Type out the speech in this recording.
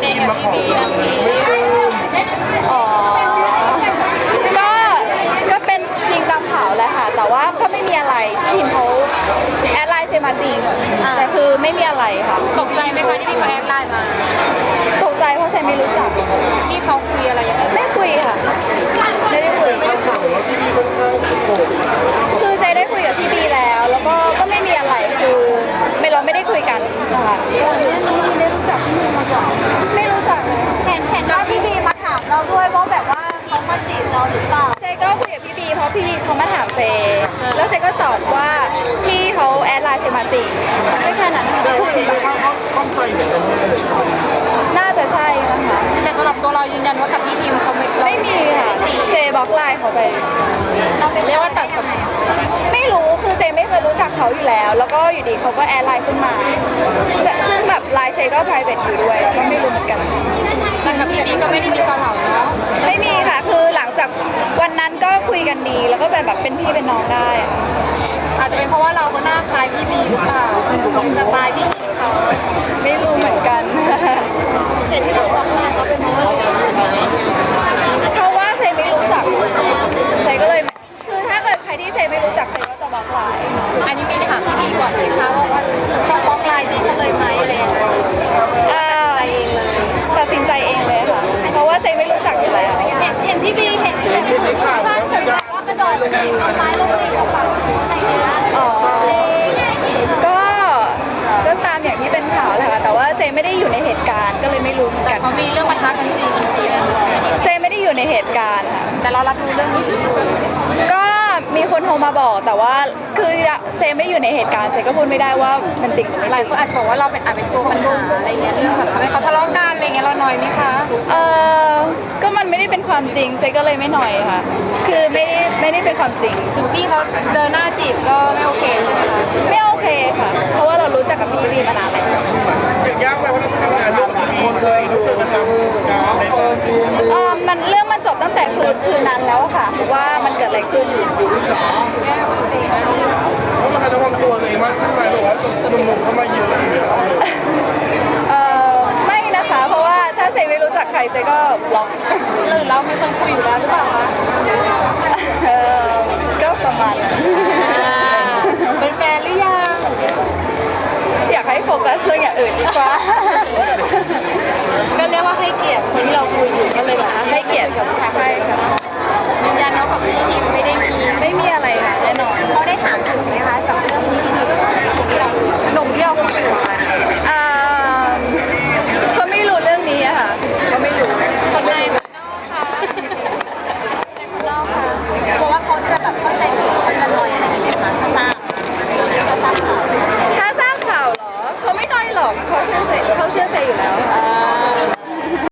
เดทกับพี่บีนะพี่อ๋อ ก็ ก็เป็นจริงตามข่าวแหละค่ะ แต่ว่าก็ไม่มีอะไรพี่พิมเขาแอดไลน์เซมาจริง อ่แต่คือไม่มีอะไรค่ะ ตกใจไหมคะที่พี่เขาแอดไลน์มา ตกใจเพราะเซนไม่รู้จัก พี่เขาคุยอะไรยังไงไม่คุยค่ะ เขามาถามเจแล้วเซก็ตอบว่าพี่เขาแอดไลน์เซมาจริงไม่แค่นั้นค่ะเขาเขาเข้าใจเหมือนกันไหมน่าจะใช่นะคะแต่สำหรับตัวเรายืนยันว่ากับพี่พิมเขาไม่เราไม่มีค่ะเจบล็อกไลน์เขาไปเราเรียกว่าตัดสมัยไม่รู้คือเจไม่เคยรู้จักเขาอยู่แล้ว แล้วก็อยู่ดีเขาก็แอดไลน์ขึ้นมา ซึ่งซึ่งแบบไลน์เจก็ private อยู่ด้วยก็ไม่รู้เหมือนกันแต่กับพี่บีก็ไม่ได้มีเกาเหลาเนาะ ไม่มีค่ะ คือหลังจากวันนั้นก็คุยกันดี แล้วก็แบบแบบเป็นพี่เป็นน้องได้อะอาจจะเป็นเพราะว่าเราก็หน้าคล้ายพี่บีหรือเปล่าเป็นสไตล์พี่พิมเขาไม่รู้เหมือนกัน เห็นที่เราบอก ลงดินต้นไม้ลงดินกับฝั่งอะไรอย่างเงี้ยอ๋อ ก็ก็ตามอย่างที่เป็นข่าวแหละค่ะแต่ว่าเซไม่ได้อยู่ในเหตุการณ์ก็เลยไม่รู้เหมือนแต่กันเขามีเรื่องมาทักกันจริงใช่ไหมคะเซไม่ได้อยู่ในเหตุการณ์ค่ะแต่เรารับรู้เรื่องนี้ก็มีคนโทรมาบอกแต่ว่าคือเซไม่ได้อยู่ในเหตุการณ์เซก็พูดไม่ได้ว่ามันจริงหรือหไม่ลายจริง คนอาจจะบอกว่าเราเป็นอาจเป็นตัวปัญหาอะไรเงี้ยเรื่องแบบทำให้เขาทะเลาะกันอะไรเงี้ยเราหน่อยไหมคะ เออก็มันไม่ได้เป็น ความจริงเซก็เลยไม่หน่อยค่ะ คือไม่ได้ไม่ได้เป็นความจริง ถึงพี่เขาเดินหน้าจีบก็ไม่โอเคใช่ไหมคะไม่โอเคค่ะ เพราะว่าเรารู้จักกับพี่บีมานานแล้วอย่างยากไปเพราะเราทำงานร่วมกับคนเลยต้องเจอกันทำงานอะไรต่างเออมันเรื่องมันจบตั้งแต่คืนคืนนั้นแล้วอะค่ะ ว่ามันเกิดอะไรขึ้นๆต้องระมัดระวังตัวตัวเองมากขึ้นไหมหรือว่า เซก็บล็อกหรือเรามีคนคุยอยู่แล้วหรือเปล่าคะเออก็ประมาณนั้นเป็นแฟนหรือยัง อยากให้โฟกัสเรื่องอย่างอื่นดีกว่า ก็เรียกว่าให้เกียรติคนที่เราคุยอยู่ก็เลยแบบว่าให้เกียรติกับผู้ชายใช่ค่ะยืนยันว่ากับพี่ทีมไม่ได้มีไม่มีอะไรค่ะแน่นอนเขาได้ถามถึงไหมคะ